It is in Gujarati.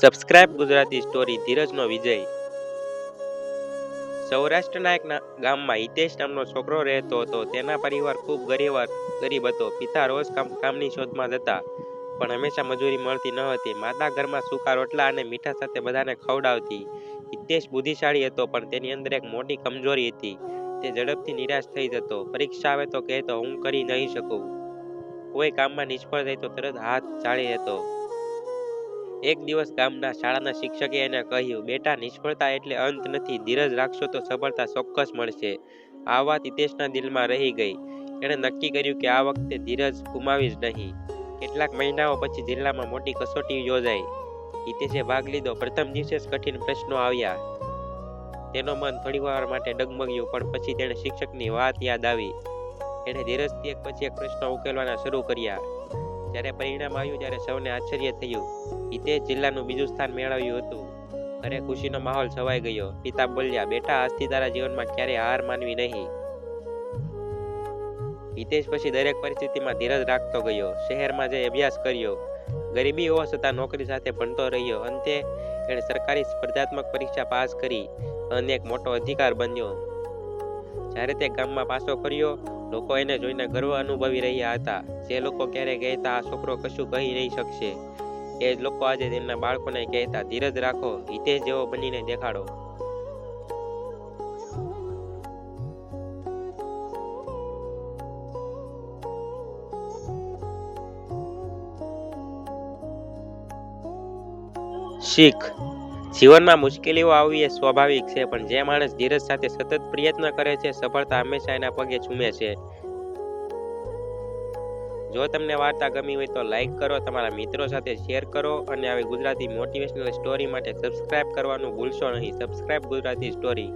સબસ્ક્રાઇબ ગુજરાતી સ્ટોરી ધીરજનો વિજય. સૌરાષ્ટ્રના એક ગામમાં હિતેશ નામનો છોકરો રહેતો હતો. તેના પરિવાર ખૂબ ગરીબ ગરીબ હતો. પિતા રોજ કામ, કામની શોધમાં જતા, પણ હંમેશા મજૂરી મળતી ન હતી. માતા ઘરમાં સૂકા રોટલા અને મીઠા સાથે બધાને ખવડાવતી. હિતેશ બુદ્ધિશાળી હતો, પણ તેની અંદર એક મોટી કમજોરી હતી. તે ઝડપથી નિરાશ થઈ જતો. પરીક્ષા આવે તો કહેતો, હું કરી નહીં શકું. કોઈ કામમાં નિષ્ફળ થઈ તો તરત હાથ ચાળી લેતો. એક દિવસ ગામના શાળાના શિક્ષકે એને કહ્યું, બેટા, નિષ્ફળતા એટલે અંત નથી. ધીરજ રાખશો તો સફળતા ચોક્કસ મળશે. આ વાત હિતેશના દિલમાં રહી ગઈ. એણે નક્કી કર્યું કે આ વખતે ધીરજ ગુમાવી જ નહીં. કેટલાક મહિનાઓ પછી જિલ્લામાં મોટી કસોટી યોજાઈ. હિતેશે ભાગ લીધો. પ્રથમ દિવસે જ કઠિન પ્રશ્નો આવ્યા. તેનો મન થોડીવાર માટે ડગમગ્યું, પણ પછી તેણે શિક્ષકની વાત યાદ આવી. એણે ધીરજથી એક પછી એક પ્રશ્નો ઉકેલવાના શરૂ કર્યા. જ્યારે પરિણામ આવ્યું ત્યારે સૌને આશ્ચર્ય થયું હિતેશ જિલ્લાનું બીજું સ્થાન મેળવ્યું હતું. ઘરે ખુશીનો માહોલ છવાઈ ગયો. પિતા બોલ્યા, બેટા, આજથી તારા જીવનમાં ક્યારેય હાર માનવી નહીં. હિતેશ પછી દરેક પરિસ્થિતિમાં ધીરજ રાખતો ગયો. શહેરમાં જઈ અભ્યાસ કર્યો. ગરીબી હોવા છતાં નોકરી સાથે ભણતો રહ્યો. અંતે એણે સરકારી સ્પર્ધાત્મક પરીક્ષા પાસ કરી અને એક મોટો અધિકાર બન્યો. જ્યારે તે ગામમાં પાછો ફર્યો લોકો એને જોઈને ગર્વ અનુભવી રહ્યા હતા. જે લોકો ક્યારે કહેતા, આ છોકરો કશું કહી નહીં શકશે. એ જ લોકો આજે તેમના બાળકોને કહેતા, ધીરજ રાખો હિતેશ જેવો બનીને દેખાડો. શીખ. જીવનમાં મુશ્કેલીઓ આવવી એ સ્વાભાવિક છે, પણ જે માણસ ધીરજ સાથે સતત પ્રયત્ન કરે છે, સફળતા હંમેશા એના પગે ચૂમે છે. જો તમને વાર્તા ગમી હોય તો લાઈક કરો, તમારા મિત્રો સાથે શેર કરો અને આવી ગુજરાતી મોટિવેશનલ સ્ટોરી માટે સબસ્ક્રાઇબ કરવાનું ભૂલશો નહીં. Subscribe Gujarati story.